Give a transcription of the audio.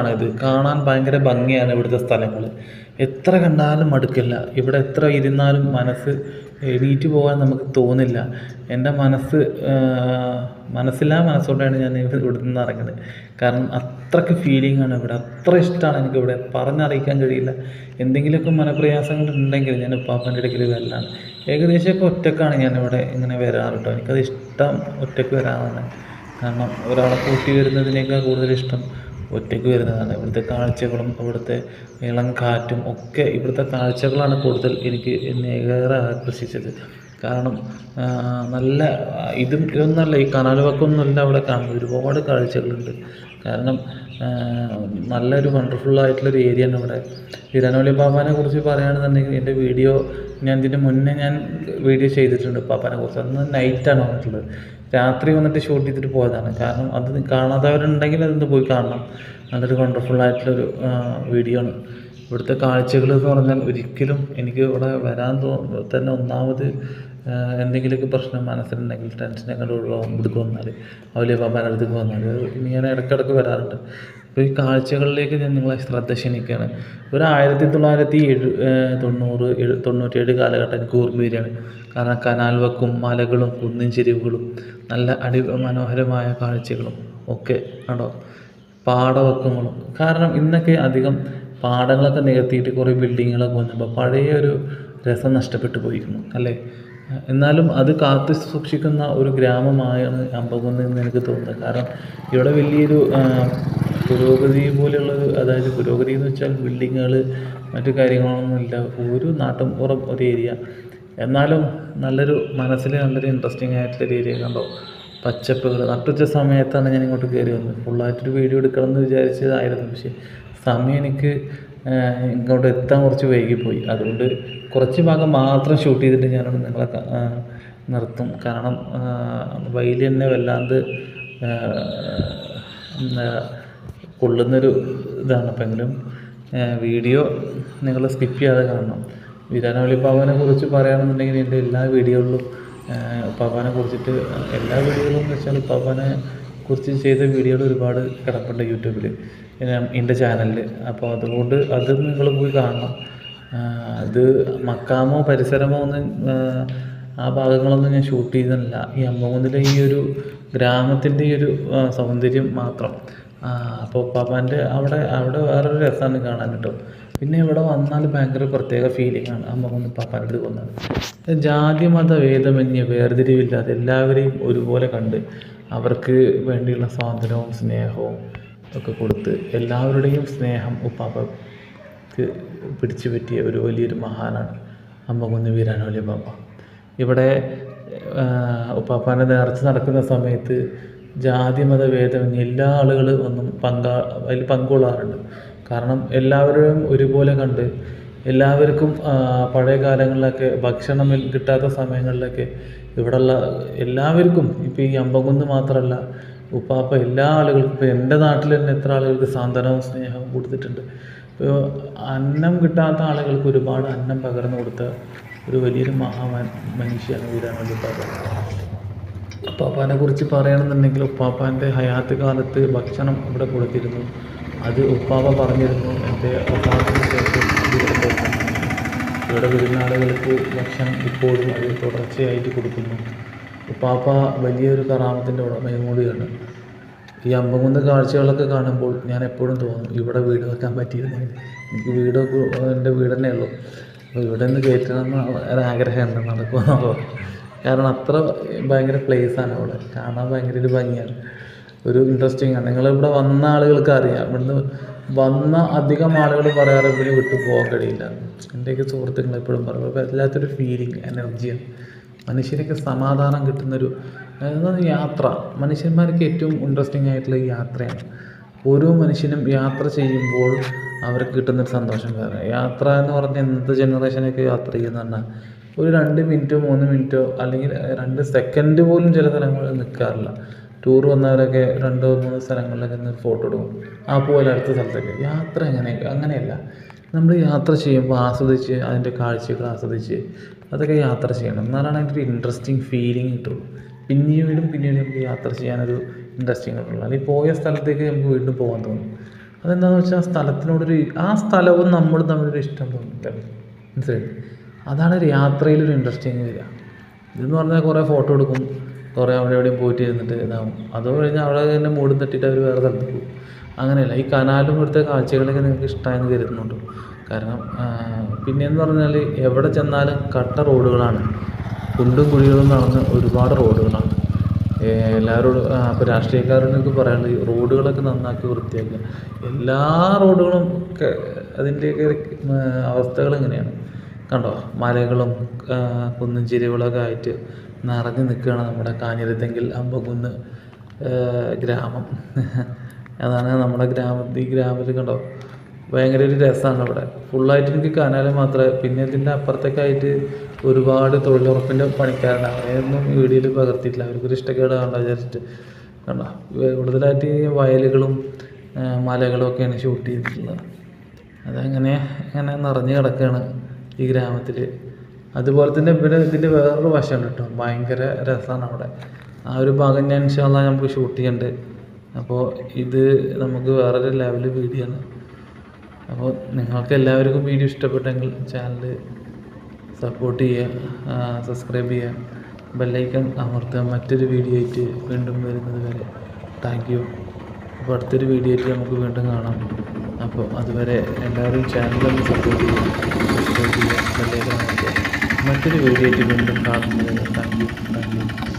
ആണ്. ഇത് കാണാൻ ഭയങ്കര ഭംഗിയാണ് ഇവിടുത്തെ സ്ഥലങ്ങൾ എത്ര കണ്ടാലും മടുക്കില്ല. ഇവിടെ എത്ര ഇരുന്നാലും മനസ്സ് എണീറ്റ് പോകാൻ നമുക്ക് തോന്നില്ല. എന്റെ മനസ്സ് മനസ്സില്ലാ മനസ്സുകൊണ്ടാണ് ഞാൻ ഇവിടെ നിന്ന് ഇറങ്ങുന്നത് കാരണം അത്രയ്ക്ക് ഫീലിംഗ് ആണ് ഇവിടെ. അത്ര ഇഷ്ടമാണ് എനിക്കിവിടെ പറഞ്ഞറിയിക്കാൻ കഴിയില്ല. എന്തെങ്കിലുമൊക്കെ മനപ്രയാസങ്ങൾ ഉണ്ടെങ്കിൽ ഞാൻ ഉപ്പാപ്പന്റെ ഇടയ്ക്കിൽ വരലാണ്. ഏകദേശമൊക്കെ ഒറ്റക്കാണ് ഞാനിവിടെ ഇങ്ങനെ വരാറ് കേട്ടോ എനിക്കത് ഇഷ്ടം ഒറ്റയ്ക്ക് വരാനാണ്. കാരണം ഒരാളെ കൂട്ടി വരുന്നതിനേക്കാൾ കൂടുതൽ ഇഷ്ടം ഒറ്റയ്ക്ക് വരുന്നതാണ്. ഇവിടുത്തെ കാഴ്ചകളും ഇവിടുത്തെ ഇളം കാറ്റും ഒക്കെ ഇവിടുത്തെ കാഴ്ചകളാണ് കൂടുതൽ എനിക്ക് ഏറെ ആകർഷിച്ചത്. കാരണം നല്ല ഇതും ഇതൊന്നല്ല ഈ കനാൽ വക്കൊന്നുമല്ല അവിടെ കാണുന്നത്. ഒരുപാട് കാഴ്ചകളുണ്ട്. കാരണം നല്ലൊരു വണ്ടർഫുൾ ആയിട്ടുള്ളൊരു ഏരിയ ആണ് ഇവിടെ. ഇരാനോളി പാപ്പാനെ കുറിച്ച് പറയുകയാണെന്നുണ്ടെങ്കിൽ എന്റെ വീഡിയോ ഞാൻ ഇതിന്റെ മുന്നേ ഞാൻ വീഡിയോ ചെയ്തിട്ടുണ്ട് പാപ്പാനെ കുറിച്ച്. അന്ന് നൈറ്റാണ് വന്നിട്ടുള്ളത്. രാത്രി വന്നിട്ട് ഷൂട്ട് ചെയ്തിട്ട് പോയതാണ്. കാരണം അത് കാണാത്തവരുണ്ടെങ്കിൽ അതൊന്ന് പോയി കാണണം. നല്ലൊരു വണ്ടർഫുൾ ആയിട്ടുള്ളൊരു വീഡിയോ ആണ്. ഇവിടുത്തെ കാഴ്ചകൾ എന്ന് പറഞ്ഞാൽ ഒരിക്കലും എനിക്ക് ഇവിടെ വരാൻ തോ തന്നെ ഒന്നാമത് എന്തെങ്കിലുമൊക്കെ പ്രശ്നം മനസ്സിലുണ്ടെങ്കിൽ ടെൻഷനൊക്കെ ഇവിടേക്ക് വന്നാൽ അവലിയ ബാബാന്റെ അടുത്തേക്ക് വന്നാൽ ഇങ്ങനെ ഇടയ്ക്കിടയ്ക്ക് വരാറുണ്ട്. അപ്പോൾ ഈ കാഴ്ചകളിലേക്ക് ഞാൻ നിങ്ങളെ ശ്രദ്ധ ക്ഷണിക്കുകയാണ്. ഒരു ആയിരത്തി തൊള്ളായിരത്തി എഴു തൊണ്ണൂറ് തൊണ്ണൂറ്റേഴ് കാലഘട്ടം എനിക്ക് ഓർമ്മ വരികയാണ്. കാരണം കനാൽ വക്കും മലകളും കുന്നിൻ ചെരിവുകളും നല്ല അടി മനോഹരമായ കാഴ്ചകളും ഒക്കെ കണ്ടോ പാടവക്കങ്ങളും. കാരണം ഇന്നൊക്കെ അധികം പാടങ്ങളൊക്കെ നികത്തിയിട്ട് കുറേ ബിൽഡിങ്ങുകളൊക്കെ വന്നപ്പോൾ പഴയ ഒരു രസം നഷ്ടപ്പെട്ടു പോയിരുന്നു അല്ലേ? എന്നാലും അത് കാത്തു സൂക്ഷിക്കുന്ന ഒരു ഗ്രാമമായാണ് അമ്പകുന്ന് എന്ന് എനിക്ക് തോന്നുന്നത്. കാരണം ഇവിടെ വലിയൊരു പുരോഗതി പോലെയുള്ളൊരു അതായത് പുരോഗതി എന്ന് വെച്ചാൽ ബിൽഡിങ്ങുകൾ മറ്റു കാര്യങ്ങളൊന്നുമില്ല. ഒരു നാട്ടും പുറം ഒരു ഏരിയ എന്നാലും നല്ലൊരു മനസ്സിൽ നല്ലൊരു ഇൻട്രസ്റ്റിംഗ് ആയിട്ടുള്ള ഏരിയ കണ്ടോ? പച്ചപ്പുകൾ. നട്ടുച്ച സമയത്താണ് ഞാൻ ഇങ്ങോട്ട് കയറി വന്നത്. ഫുള്ളായിട്ടൊരു വീഡിയോ എടുക്കണം എന്ന് വിചാരിച്ചതായിരുന്നു. പക്ഷേ സമയം എനിക്ക് ഇങ്ങോട്ട് എത്താൻ കുറച്ച് വൈകിപ്പോയി. അതുകൊണ്ട് കുറച്ച് ഭാഗം മാത്രം ഷൂട്ട് ചെയ്തിട്ട് ഞാനവിടെ നിങ്ങളെ നിർത്തും. കാരണം വൈലി എന്നെ വല്ലാണ്ട് കൊള്ളുന്നൊരു ഇതാണ്. എങ്കിലും വീഡിയോ നിങ്ങൾ സ്കിപ്പ് ചെയ്യാതെ കാണണം. വിരാനവലി പാവനെ കുറിച്ച് പറയുകയാണെന്നുണ്ടെങ്കിൽ എന്റെ എല്ലാ വീഡിയോകളിലും പവനെ കുറിച്ചിട്ട് എല്ലാ വീഡിയോകളും എന്ന് വെച്ചാൽ പവനെ കുറിച്ച് ചെയ്ത വീഡിയോകൾ ഒരുപാട് കിടപ്പുണ്ട് യൂട്യൂബിൽ എന്റെ ചാനലിൽ അപ്പോൾ അതുകൊണ്ട് അത് നിങ്ങൾ പോയി കാണണം. അത് മക്കാമോ പരിസരമോ ഒന്നും ആ, ഭാഗങ്ങളൊന്നും ഞാൻ ഷൂട്ട് ചെയ്തിട്ടില്ല. ഈ അമ്പകുന്നിലെ ഈ ഒരു ഗ്രാമത്തിന്റെ ഈ ഒരു സൗന്ദര്യം മാത്രം. അപ്പോൾ പാപ്പാന്റെ അവിടെ അവിടെ വേറൊരു രസമാണ് കാണാൻ കേട്ടോ. പിന്നെ ഇവിടെ വന്നാൽ ഭയങ്കര പ്രത്യേക ഫീലിംഗ് ആണ്. അമ്മ പാപ്പാന്റെ അടുത്ത് വന്നത് ജാതി മത ഭേദമന്യേ വേർതിരിവില്ലാതെ എല്ലാവരെയും ഒരുപോലെ കണ്ട് അവർക്ക് വേണ്ടിയുള്ള സ്വാതന്ത്ര്യവും സ്നേഹവും ഒക്കെ കൊടുത്ത് എല്ലാവരുടെയും സ്നേഹം ഉപ്പാപ്പക്ക് പിടിച്ചു പറ്റിയ ഒരു വലിയൊരു മഹാനാണ് അമ്മകുന്ന് വീരാനോലി ബാബ ഇവിടെ ഉപ്പാപ്പാന്റെ നേർച്ച നടക്കുന്ന സമയത്ത് ജാതി മത ഭേദമന്യേ എല്ലാ ആളുകളും ഒന്നും പങ്കാ അതിൽ പങ്കുകൊള്ളാറുണ്ട്. കാരണം എല്ലാവരും ഒരുപോലെ കണ്ട് എല്ലാവർക്കും പഴയ കാലങ്ങളിലൊക്കെ ഭക്ഷണം കിട്ടാത്ത സമയങ്ങളിലൊക്കെ ഇവിടെയുള്ള എല്ലാവർക്കും ഇപ്പോൾ ഈ അമ്പകുന്ന് മാത്രമല്ല ഉപ്പാപ്പ എല്ലാ ആളുകൾക്കും ഇപ്പോൾ എന്റെ നാട്ടിൽ തന്നെ എത്ര ആളുകൾക്ക് സാന്ത്വനവും സ്നേഹവും കൊടുത്തിട്ടുണ്ട്. ഇപ്പോൾ അന്നം കിട്ടാത്ത ആളുകൾക്ക് ഒരുപാട് അന്നം പകർന്നു കൊടുത്ത ഒരു വലിയൊരു മഹാമൻ മനുഷ്യനാണ് വീരാനന്ദ ഉപ്പാപ്പ. ഉപ്പാപ്പാനെ കുറിച്ച് പറയണമെന്നുണ്ടെങ്കിൽ ഉപ്പാപ്പാന്റെ ഹയാത്ത് കാലത്ത് ഭക്ഷണം ഇവിടെ കൊടുത്തിരുന്നു. അത് ഉപ്പാപ്പ പറഞ്ഞിരുന്നു. എന്റെ ഉപ്പാപ്പിന് ശേഷം ഇവിടെ വരുന്ന ആളുകൾക്ക് ഭക്ഷണം ഇപ്പോഴും അത് തുടർച്ചയായിട്ട് കൊടുക്കുന്നു. ഉപ്പാപ്പ വലിയൊരു കറാമത്തിന്റെ ഉടമയും കൂടിയാണ്. ഈ അമ്പംകുന്ന് കാഴ്ചകളൊക്കെ കാണുമ്പോൾ ഞാൻ എപ്പോഴും തോന്നും ഇവിടെ വീട് വെക്കാൻ പറ്റിയിരുന്നെങ്കിൽ എനിക്ക് വീട് എന്റെ വീട് തന്നെ ഉള്ളൂ. അപ്പോൾ ഇവിടെ നിന്ന് കയറ്റണം ഒരാഗ്രഹമുണ്ട് നടക്കുമെന്നുള്ളൂ കാരണം അത്ര ഭയങ്കര പ്ലേസാണ് അവിടെ. കാണാൻ ഭയങ്കര ഒരു ഭംഗിയാണ്. ഒരു ഇൻട്രസ്റ്റിംഗ് ആണ്. നിങ്ങളിവിടെ വന്ന ആളുകൾക്ക് അറിയാം. ഇവിടുന്ന് വന്ന അധികം ആളുകൾ പറയാറ് ഇവിടെ വിട്ടു പോകാൻ കഴിയില്ല. എന്റെയൊക്കെ സുഹൃത്തുക്കൾ എപ്പോഴും പറയും. വല്ലാത്തൊരു ഫീലിംഗ് എനർജിയാണ് മനുഷ്യർക്ക് സമാധാനം കിട്ടുന്നൊരു അതായത് യാത്ര. മനുഷ്യന്മാർക്ക് ഏറ്റവും ഇൻട്രസ്റ്റിംഗ് ആയിട്ടുള്ള യാത്രയാണ്. ഓരോ മനുഷ്യനും യാത്ര ചെയ്യുമ്പോൾ അവർക്ക് കിട്ടുന്നൊരു സന്തോഷം വേറെ. യാത്ര എന്ന് പറഞ്ഞാൽ ഇന്നത്തെ ജനറേഷനൊക്കെ യാത്ര ചെയ്യുന്ന പറഞ്ഞാൽ ഒരു രണ്ട് മിനിറ്റോ മൂന്ന് മിനിറ്റോ അല്ലെങ്കിൽ രണ്ട് സെക്കൻഡ് പോലും ചില സ്ഥലങ്ങളിൽ നിൽക്കാറില്ല. ടൂർ വന്നവരൊക്കെ രണ്ടോ മൂന്നോ സ്ഥലങ്ങളിലൊക്കെ നിന്ന് ഫോട്ടോ എടുക്കും. ആ പോലെ അടുത്ത സ്ഥലത്തൊക്കെ. യാത്ര എങ്ങനെയൊക്കെ അങ്ങനെയല്ല. നമ്മൾ യാത്ര ചെയ്യുമ്പോൾ ആസ്വദിച്ച് അതിന്റെ കാഴ്ചകൾ ആസ്വദിച്ച് അതൊക്കെ യാത്ര ചെയ്യണം. എന്നാലാണ് അതിന്റെ ഒരു ഇൻട്രസ്റ്റിംഗ് ഫീലിംഗ് കിട്ടുള്ളൂ. പിന്നീടും പിന്നീട് നമുക്ക് യാത്ര ചെയ്യാനൊരു ഇൻട്രസ്റ്റിംഗ് കിട്ടുള്ളൂ. അല്ലെങ്കിൽ പോയ സ്ഥലത്തേക്ക് നമുക്ക് വീണ്ടും പോകാൻ തോന്നും. അതെന്താണെന്ന് വെച്ചാൽ ആ സ്ഥലത്തിനോടൊരു ആ സ്ഥലവും നമ്മൾ തമ്മിലൊരു ഇഷ്ടം തോന്നില്ല. മനസ്സിലായി അതാണ് യാത്രയിലൊരു ഇൻട്രസ്റ്റിങ് വരിക. ഇതെന്ന് പറഞ്ഞാൽ കുറേ ഫോട്ടോ എടുക്കും. കുറേ അവിടെ എവിടെയും പോയിട്ട് ഇരുന്നിട്ട് ഇതാവും അത് കഴിഞ്ഞ് അവിടെ തന്നെ മൂടും തട്ടിയിട്ട് അവർ വേറെ സ്ഥലത്ത് പോകും. അങ്ങനെയല്ല ഈ കനാലും ഇവിടുത്തെ കാഴ്ചകളൊക്കെ നിങ്ങൾക്ക് ഇഷ്ടമായെന്ന് കരുതുന്നുണ്ട്. കാരണം പിന്നെയെന്ന് പറഞ്ഞാൽ എവിടെ ചെന്നാലും കട്ട റോഡുകളാണ്. കുണ്ടും കുഴികളും നടന്ന് ഒരുപാട് റോഡുകളാണ്. എല്ലാവരോടും അപ്പോൾ രാഷ്ട്രീയക്കാരോടൊക്കെ പറയാനുള്ളത് റോഡുകളൊക്കെ നന്നാക്കി വൃത്തിയാക്കുക. എല്ലാ റോഡുകളും അതിന്റെയൊക്കെ അവസ്ഥകൾ എങ്ങനെയാണ് കണ്ടോ? മലകളും കുന്നും ചെരിവുകളൊക്കെ ആയിട്ട് നിറഞ്ഞു നിൽക്കുകയാണ് നമ്മുടെ കാഞ്ഞിരത്തെങ്കിൽ അമ്പകുന്ന് ഗ്രാമം. അതാണ് നമ്മുടെ ഗ്രാമത്തിൽ ഈ ഗ്രാമത്തിൽ കണ്ടോ? ഭയങ്കര ഒരു രസമാണ് ഇവിടെ ഫുള്ളായിട്ട് എനിക്ക് കനാല് മാത്രമേ പിന്നെ ഇതിന്റെ അപ്പുറത്തേക്കായിട്ട് ഒരുപാട് തൊഴിലുറപ്പിന്റെ പണിക്കാരുണ്ട്. അവരെയൊന്നും വീഡിയോയിൽ പകർത്തിയിട്ടില്ല. അവർക്കൊരു ഇഷ്ടക്കേട് കണ്ടോ വിചാരിച്ചിട്ട്. കണ്ടോ? കൂടുതലായിട്ട് ഈ വയലുകളും മലകളും ഒക്കെയാണ് ഷൂട്ട് ചെയ്തിട്ടുള്ളത്. അതങ്ങനെ അങ്ങനെ നിറഞ്ഞു കിടക്കുകയാണ്. ഈ ഗ്രാമത്തിൽ അതുപോലെ തന്നെ ഇവിടെ ഇതിന്റെ വേറൊരു വശമുണ്ട് കേട്ടോ. ഭയങ്കര രസമാണ് അവിടെ. ആ ഒരു ഭാഗം ഞാൻ ഇൻഷാല്ല നമുക്ക് ഷൂട്ട് ചെയ്യുന്നുണ്ട് അപ്പോൾ ഇത് നമുക്ക് വേറൊരു ലെവൽ വീഡിയോ ആണ് അപ്പോൾ നിങ്ങൾക്ക് എല്ലാവർക്കും വീഡിയോ ഇഷ്ടപ്പെട്ടെങ്കിൽ ചാനൽ സപ്പോർട്ട് ചെയ്യുക സബ്സ്ക്രൈബ് ചെയ്യുക. ബെല്ലൈക്കൺ അമർത്തുക. മറ്റൊരു വീഡിയോ ആയിട്ട് വീണ്ടും വരുന്നത് വരെ. താങ്ക് യു അപ്പോൾ അടുത്തൊരു വീഡിയോ ആയിട്ട് നമുക്ക് വീണ്ടും കാണാം. അപ്പോൾ അതുവരെ എല്ലാവരും ചാനലൊന്ന് സപ്പോർട്ട് ചെയ്യുക സബ്സ്ക്രൈബ് ചെയ്യുക മറ്റൊരു വീഡിയോ വീണ്ടും കാണുന്നത് താങ്ക് യു താങ്ക് യു